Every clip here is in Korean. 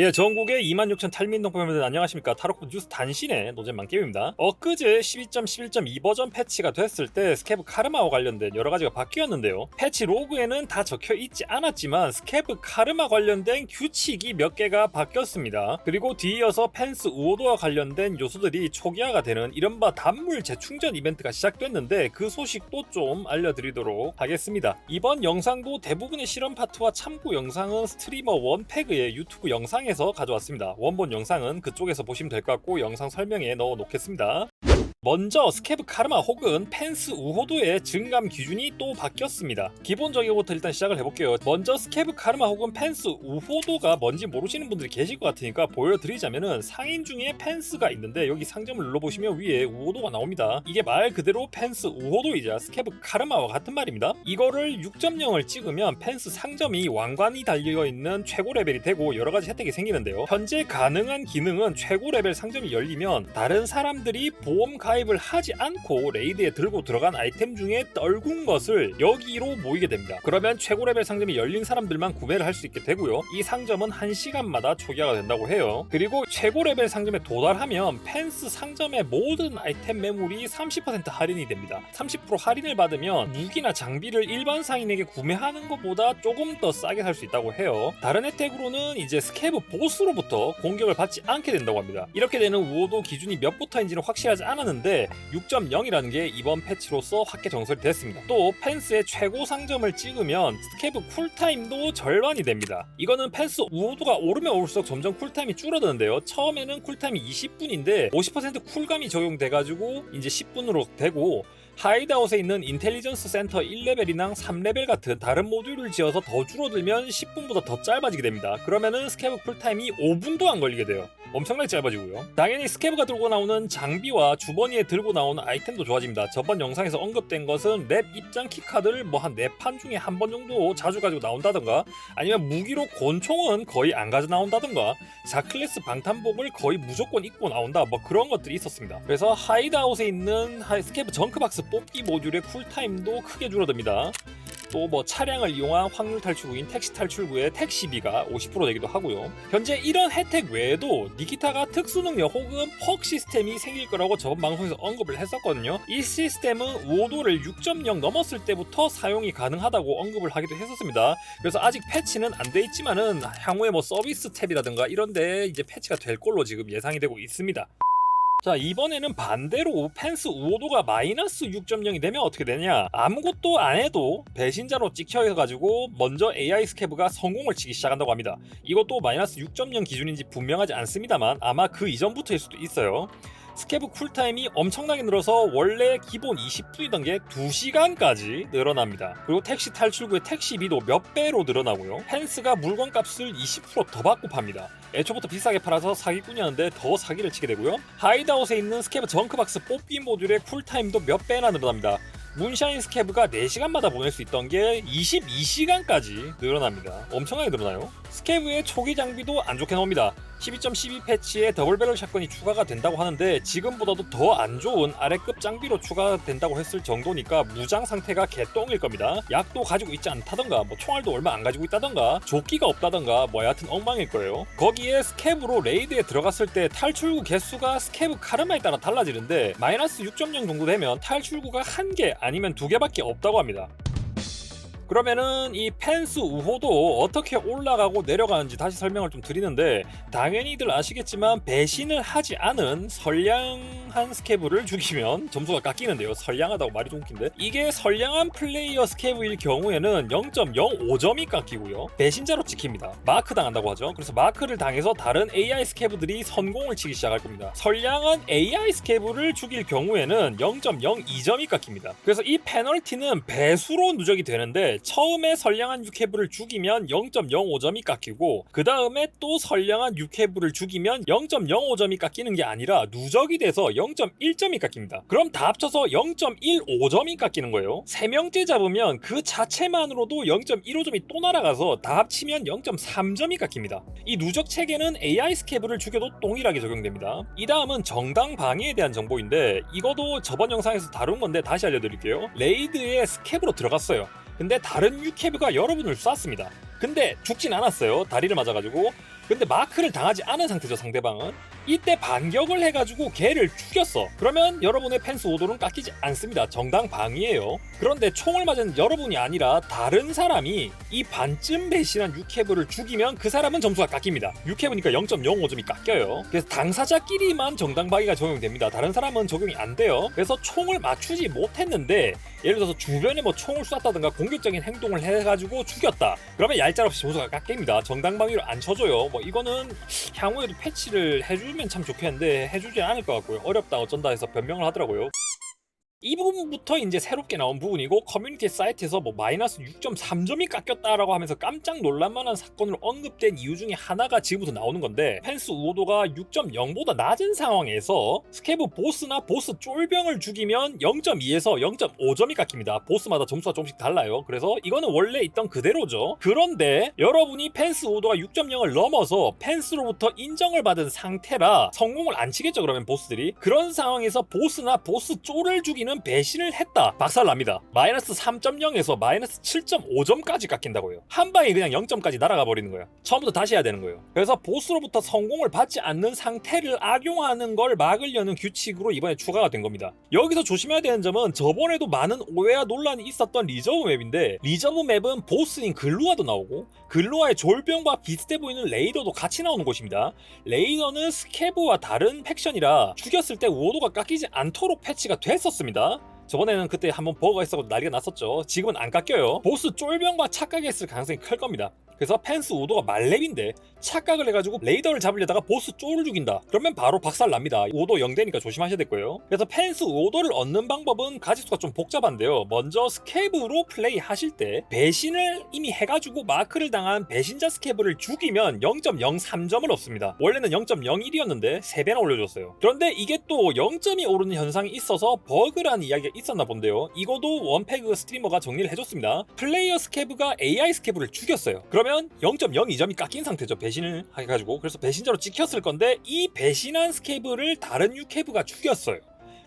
예, 전국의 26,000 탈민동 팬분들 안녕하십니까. 타로코 뉴스 단신의 노잼만 게임입니다. 엊그제 12.11.2 버전 패치가 됐을 때 스케브 카르마와 관련된 여러 가지가 바뀌었는데요. 패치 로그에는 다 적혀 있지 않았지만 스케브 카르마 관련된 규칙이 몇 개가 바뀌었습니다. 그리고 뒤이어서 펜스 우오도와 관련된 요소들이 초기화가 되는 이른바 단물 재충전 이벤트가 시작됐는데 그 소식도 좀 알려드리도록 하겠습니다. 이번 영상도 대부분의 실험 파트와 참고 영상은 스트리머 원패그의 유튜브 영상에 서 가져왔습니다. 원본 영상은 그쪽에서 보시면 될 것 같고 영상 설명에 넣어 놓겠습니다. 먼저 스케브 카르마 혹은 펜스 우호도의 증감 기준이 또 바뀌었습니다. 기본적이고부터 일단 시작을 해볼게요. 먼저 스케브 카르마 혹은 펜스 우호도가 뭔지 모르시는 분들이 계실 것 같으니까 보여드리자면은 상인 중에 펜스가 있는데 여기 상점을 눌러보시면 위에 우호도가 나옵니다. 이게 말 그대로 펜스 우호도이자 스케브 카르마와 같은 말입니다. 이거를 6.0을 찍으면 펜스 상점이 왕관이 달려있는 최고 레벨이 되고 여러 가지 혜택이 생기는데요. 현재 가능한 기능은 최고 레벨 상점이 열리면 다른 사람들이 보험 가 입을 하지 않고 레이드에 들고 들어간 아이템 중에 떨군 것을 여기로 모이게 됩니다. 그러면 최고 레벨 상점이 열린 사람들만 구매를 할 수 있게 되고요. 이 상점은 1시간마다 초기화가 된다고 해요. 그리고 최고 레벨 상점에 도달하면 펜스 상점의 모든 아이템 매물이 30% 할인이 됩니다. 30% 할인을 받으면 무기나 장비를 일반 상인에게 구매하는 것보다 조금 더 싸게 살 수 있다고 해요. 다른 혜택으로는 이제 스케브 보스로부터 공격을 받지 않게 된다고 합니다. 이렇게 되는 우호도 기준이 몇부터인지는 확실하지 않았는데 6.0이라는 게 이번 패치로서 확계 정설이 됐습니다. 또 펜스의 최고 상점을 찍으면 스케브 쿨타임도 절반이 됩니다. 이거는 펜스 우호도가 오르면 오를수록 점점 쿨타임이 줄어드는데요. 처음에는 쿨타임이 20분인데 50% 쿨감이 적용돼가지고 이제 10분으로 되고 하이드아웃에 있는 인텔리전스 센터 1레벨이랑 3레벨 같은 다른 모듈을 지어서 더 줄어들면 10분보다 더 짧아지게 됩니다. 그러면은 스케브 쿨타임이 5분도 안 걸리게 돼요. 엄청나게 짧아지고요. 당연히 스케브가 들고 나오는 장비와 주머니에 들고 나오는 아이템도 좋아집니다. 저번 영상에서 언급된 것은 랩 입장 키카드를 뭐 한 4판 중에 한 번 정도 자주 가지고 나온다던가 아니면 무기로 권총은 거의 안 가져 나온다던가 4클래스 방탄복을 거의 무조건 입고 나온다 뭐 그런 것들이 있었습니다. 그래서 하이드아웃에 있는 스케브 정크박스 뽑기 모듈의 쿨타임도 크게 줄어듭니다. 또 뭐 차량을 이용한 확률 탈출구인 택시 탈출구의 택시비가 50% 되기도 하고요. 현재 이런 혜택 외에도 니키타가 특수 능력 혹은 퍽 시스템이 생길 거라고 저번 방송에서 언급을 했었거든요. 이 시스템은 5도를 6.0 넘었을 때부터 사용이 가능하다고 언급을 하기도 했었습니다. 그래서 아직 패치는 안 돼 있지만은 향후에 뭐 서비스 탭이라든가 이런데 이제 패치가 될 걸로 지금 예상이 되고 있습니다. 자 이번에는 반대로 펜스 우호도가 마이너스 6.0이 되면 어떻게 되냐? 아무것도 안 해도 배신자로 찍혀가지고 먼저 AI 스케브가 성공을 치기 시작한다고 합니다. 이것도 마이너스 6.0 기준인지 분명하지 않습니다만 아마 그 이전부터일 수도 있어요 스케브 쿨타임이 엄청나게 늘어서 원래 기본 20분이던 게 2시간까지 늘어납니다. 그리고 택시 탈출구의 택시비도 몇 배로 늘어나고요. 펜스가 물건값을 20%더 받고 팝니다. 애초부터 비싸게 팔아서 사기꾼이었는데 더 사기를 치게 되고요. 하이드아웃에 있는 스케브 정크박스 뽑기 모듈의 쿨타임도 몇 배나 늘어납니다. 문샤인 스케브가 4시간마다 보낼 수 있던 게 22시간까지 늘어납니다. 엄청나게 늘어나요. 스케브의 초기 장비도 안 좋게 나옵니다. 12.12 패치에 더블배럴 샷건이 추가가 된다고 하는데 지금보다도 더 안 좋은 아래급 장비로 추가된다고 했을 정도니까 무장 상태가 개똥일 겁니다. 약도 가지고 있지 않다던가 뭐 총알도 얼마 안 가지고 있다던가 조끼가 없다던가 뭐 여하튼 엉망일 거예요. 거기에 스케브로 레이드에 들어갔을 때 탈출구 개수가 스케브 카르마에 따라 달라지는데 마이너스 6.0 정도 되면 탈출구가 한 개 아니면 두 개밖에 없다고 합니다. 그러면은 이 펜스 우호도 어떻게 올라가고 내려가는지 다시 설명을 좀 드리는데 당연히들 아시겠지만 배신을 하지 않은 선량한 스케브를 죽이면 점수가 깎이는데요. 선량하다고 말이 좀 웃긴데 이게 선량한 플레이어 스케브일 경우에는 0.05점이 깎이고요. 배신자로 찍힙니다. 마크 당한다고 하죠. 그래서 마크를 당해서 다른 AI 스케브들이 선공을 치기 시작할 겁니다. 선량한 AI 스케브를 죽일 경우에는 0.02점이 깎입니다. 그래서 이 페널티는 배수로 누적이 되는데 처음에 선량한 유캐브를 죽이면 0.05점이 깎이고 그 다음에 또 선량한 유캐브를 죽이면 0.05점이 깎이는 게 아니라 누적이 돼서 0.1점이 깎입니다. 그럼 다 합쳐서 0.15점이 깎이는 거예요. 3명째 잡으면 그 자체만으로도 0.15점이 또 날아가서 다 합치면 0.3점이 깎입니다. 이 누적 체계는 AI 스케브를 죽여도 동일하게 적용됩니다. 이 다음은 정당 방해에 대한 정보인데 이거도 저번 영상에서 다룬 건데 다시 알려드릴게요. 레이드에 스케브로 들어갔어요. 근데 다른 유캐브가 여러분을 쐈습니다. 근데 죽진 않았어요. 다리를 맞아가지고 근데 마크를 당하지 않은 상태죠 상대방은 이때 반격을 해가지고 걔를 죽였어. 그러면 여러분의 펜스 오도는 깎이지 않습니다. 정당 방위예요. 그런데 총을 맞은 여러분이 아니라 다른 사람이 이 반쯤 배신한 유캐브를 죽이면 그 사람은 점수가 깎입니다. 유캐브니까 0.05점이 깎여요. 그래서 당사자끼리만 정당 방위가 적용됩니다. 다른 사람은 적용이 안 돼요. 그래서 총을 맞추지 못했는데 예를 들어서 주변에 뭐 총을 쐈다든가 공격적인 행동을 해가지고 죽였다. 그러면 얄짤없이 점수가 깎입니다. 정당 방위를 안 쳐줘요. 뭐 이거는 향후에도 패치를 해주면 참 좋겠는데 해주지 않을 것 같고요. 어렵다 어쩐다 해서 변명을 하더라고요 이 부분부터 이제 새롭게 나온 부분이고 커뮤니티 사이트에서 뭐 마이너스 6.3점이 깎였다라고 하면서 깜짝 놀랄만한 사건으로 언급된 이유 중에 하나가 지금부터 나오는 건데 펜스 우호도가 6.0보다 낮은 상황에서 스케브 보스나 보스 쫄병을 죽이면 0.2에서 0.5점이 깎입니다. 보스마다 점수가 조금씩 달라요. 그래서 이거는 원래 있던 그대로죠. 그런데 여러분이 펜스 우호도가 6.0을 넘어서 펜스로부터 인정을 받은 상태라 성공을 안 치겠죠 그러면 보스들이 그런 상황에서 보스나 보스 쫄을 죽이는 배신을 했다. 박살납니다. 마이너스 3.0에서 마이너스 7.5점까지 깎인다고요. 한 방에 그냥 0점까지 날아가 버리는 거예요. 처음부터 다시 해야 되는 거예요. 그래서 보스로부터 성공을 받지 않는 상태를 악용하는 걸 막으려는 규칙으로 이번에 추가가 된 겁니다. 여기서 조심해야 되는 점은 저번에도 많은 오해와 논란이 있었던 리저브 맵인데 리저브 맵은 보스인 글루아도 나오고 글루아의 졸병과 비슷해 보이는 레이더도 같이 나오는 곳입니다. 레이더는 스케브와 다른 팩션이라 죽였을 때 우호도가 깎이지 않도록 패치가 됐었습니다. 감사합니다. 저번에는 그때 한번 버거가 있었고 난리가 났었죠. 지금은 안 깎여요. 보스 쫄병과 착각했을 가능성이 클 겁니다. 그래서 펜스 우도가 말렙인데 착각을 해가지고 레이더를 잡으려다가 보스 쫄을 죽인다. 그러면 바로 박살 납니다. 우도 0대니까 조심하셔야 될 거예요. 그래서 펜스 우도를 얻는 방법은 가지수가 좀 복잡한데요. 먼저 스케브로 플레이 하실 때 배신을 이미 해가지고 마크를 당한 배신자 스케브를 죽이면 0.03점을 얻습니다. 원래는 0.01이었는데 3배나 올려줬어요. 그런데 이게 또 0점이 오르는 현상이 있어서 버그라는 이야기가 있었나 본데요. 이거도 원패그 스트리머가 정리를 해줬습니다. 플레이어 스케브가 AI 스케브를 죽였어요. 그러면 0.02점이 깎인 상태죠. 배신을 해가지고. 그래서 배신자로 찍혔을 건데 이 배신한 스케브를 다른 유캐브가 죽였어요.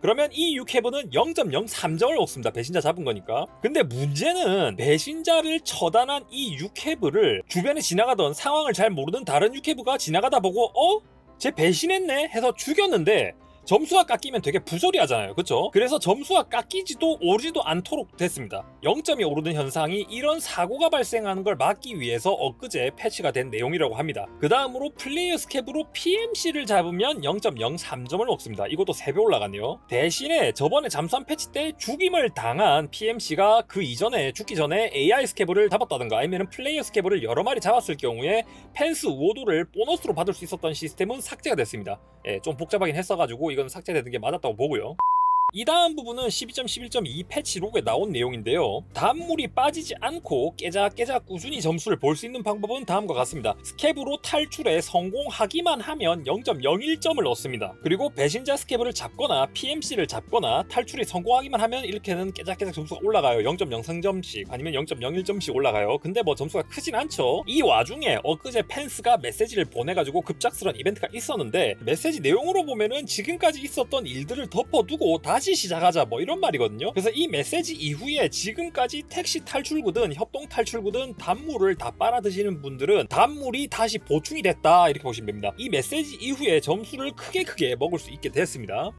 그러면 이 유캐브는 0.03점을 먹습니다. 배신자 잡은 거니까. 근데 문제는 배신자를 처단한 이 유캐브를 주변에 지나가던 상황을 잘 모르는 다른 유캐브가 지나가다 보고 어? 쟤 배신했네 해서 죽였는데 점수가 깎이면 되게 부조리 하잖아요. 그쵸? 그래서 점수가 깎이지도 오르지도 않도록 됐습니다. 0점이 오르는 현상이 이런 사고가 발생하는 걸 막기 위해서 엊그제 패치가 된 내용이라고 합니다. 그 다음으로 플레이어 스캡으로 PMC를 잡으면 0.03점을 먹습니다. 이것도 3배 올라가네요. 대신에 저번에 잠수함 패치 때 죽임을 당한 PMC가 그 이전에 죽기 전에 AI 스캐브를 잡았다든가 아니면 플레이어 스캐브를 여러 마리 잡았을 경우에 펜스 우호도를 보너스로 받을 수 있었던 시스템은 삭제가 됐습니다. 예, 좀 복잡하긴 했어가지고 이건 삭제되는 게 맞았다고 보고요. 이 다음 부분은 12.11.2 패치 로그에 나온 내용인데요. 단물이 빠지지 않고 깨작깨작 꾸준히 점수를 볼 수 있는 방법은 다음과 같습니다. 스캡으로 탈출에 성공하기만 하면 0.01점을 얻습니다. 그리고 배신자 스캡을 잡거나 PMC를 잡거나 탈출에 성공하기만 하면 이렇게는 깨작깨작 점수가 올라가요. 0.03점씩 아니면 0.01점씩 올라가요. 근데 뭐 점수가 크진 않죠. 이 와중에 엊그제 펜스가 메시지를 보내가지고 급작스러운 이벤트가 있었는데 메시지 내용으로 보면은 지금까지 있었던 일들을 덮어두고 다시 시작하자 뭐 이런 말이거든요. 그래서 이 메시지 이후에 지금까지 택시 탈출구든 협동 탈출구든 단물을 다 빨아 드시는 분들은 단물이 다시 보충이 됐다 이렇게 보시면 됩니다. 이 메시지 이후에 점수를 크게 크게 먹을 수 있게 됐습니다.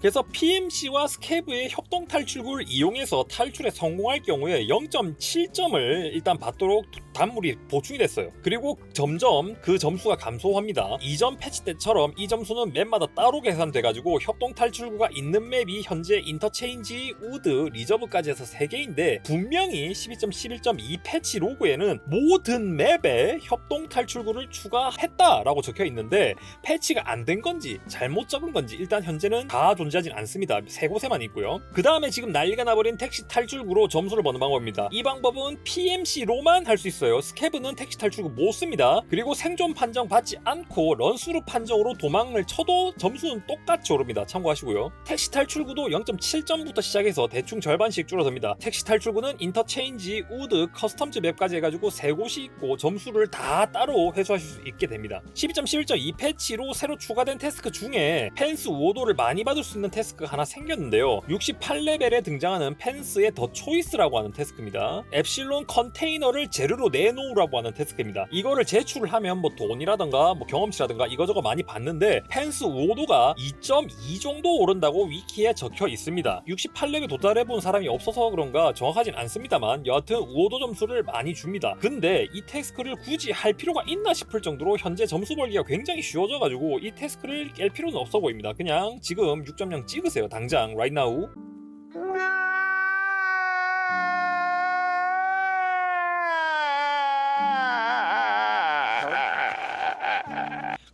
그래서 PMC와 스케브의 협동 탈출구를 이용해서 탈출에 성공할 경우에 0.7점을 일단 받도록 단물이 보충이 됐어요. 그리고 점점 그 점수가 감소합니다. 이전 패치 때처럼 이 점수는 맵마다 따로 계산돼가지고 협동 탈출구가 있는 맵이 현재 인터체인지, 우드, 리저브까지 해서 3개인데 분명히 12.11.2 패치 로그에는 모든 맵에 협동 탈출구를 추가했다라고 적혀 있는데 패치가 안 된 건지 잘못 적은 건지 일단 현재는 다 존재하진 않습니다. 세 곳에만 있고요. 그 다음에 지금 난리가 나버린 택시 탈출구로 점수를 버는 방법입니다. 이 방법은 PMC로만 할 수 있어요. 있어요. 스케브는 택시 탈출구 못 씁니다. 그리고 생존 판정 받지 않고 런스루 판정으로 도망을 쳐도 점수는 똑같이 오릅니다. 참고하시고요. 택시 탈출구도 0.7점부터 시작해서 대충 절반씩 줄어듭니다. 택시 탈출구는 인터체인지, 우드, 커스텀즈 맵까지 해가지고 세 곳이 있고 점수를 다 따로 회수하실 수 있게 됩니다. 12.11.2 패치로 새로 추가된 태스크 중에 펜스 5도를 많이 받을 수 있는 태스크가 하나 생겼는데요. 68레벨에 등장하는 펜스의 더 초이스라고 하는 태스크입니다. 엡실론 컨테이너를 재료로 내놓으라고 하는 태스크입니다. 이거를 제출을 하면 뭐 돈이라던가 뭐 경험치라던가 이거저거 많이 받는데 펜스 5도가 2.2 정도 오른다고 위키에 적혀 있습니다. 68레벨 도달해본 사람이 없어서 그런가 정확하진 않습니다만 여하튼 5도 점수를 많이 줍니다. 근데 이 태스크를 굳이 할 필요가 있나 싶을 정도로 현재 점수 벌기가 굉장히 쉬워져가지고 이 태스크를 깰 필요는 없어 보입니다. 그냥 지금 6.0 찍으세요. 당장 right now.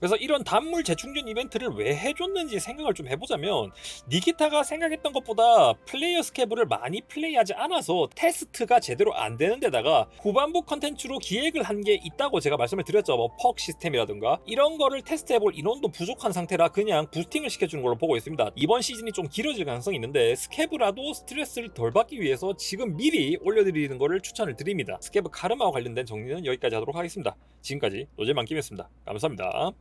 그래서 이런 단물 재충전 이벤트를 왜 해줬는지 생각을 좀 해보자면 니키타가 생각했던 것보다 플레이어 스케브를 많이 플레이하지 않아서 테스트가 제대로 안 되는 데다가 후반부 컨텐츠로 기획을 한 게 있다고 제가 말씀을 드렸죠. 뭐 퍽 시스템이라든가. 이런 거를 테스트해볼 인원도 부족한 상태라 그냥 부스팅을 시켜주는 걸로 보고 있습니다. 이번 시즌이 좀 길어질 가능성이 있는데 스케브라도 스트레스를 덜 받기 위해서 지금 미리 올려드리는 거를 추천을 드립니다. 스케브 카르마와 관련된 정리는 여기까지 하도록 하겠습니다. 지금까지 노잼만김이었습니다. 감사합니다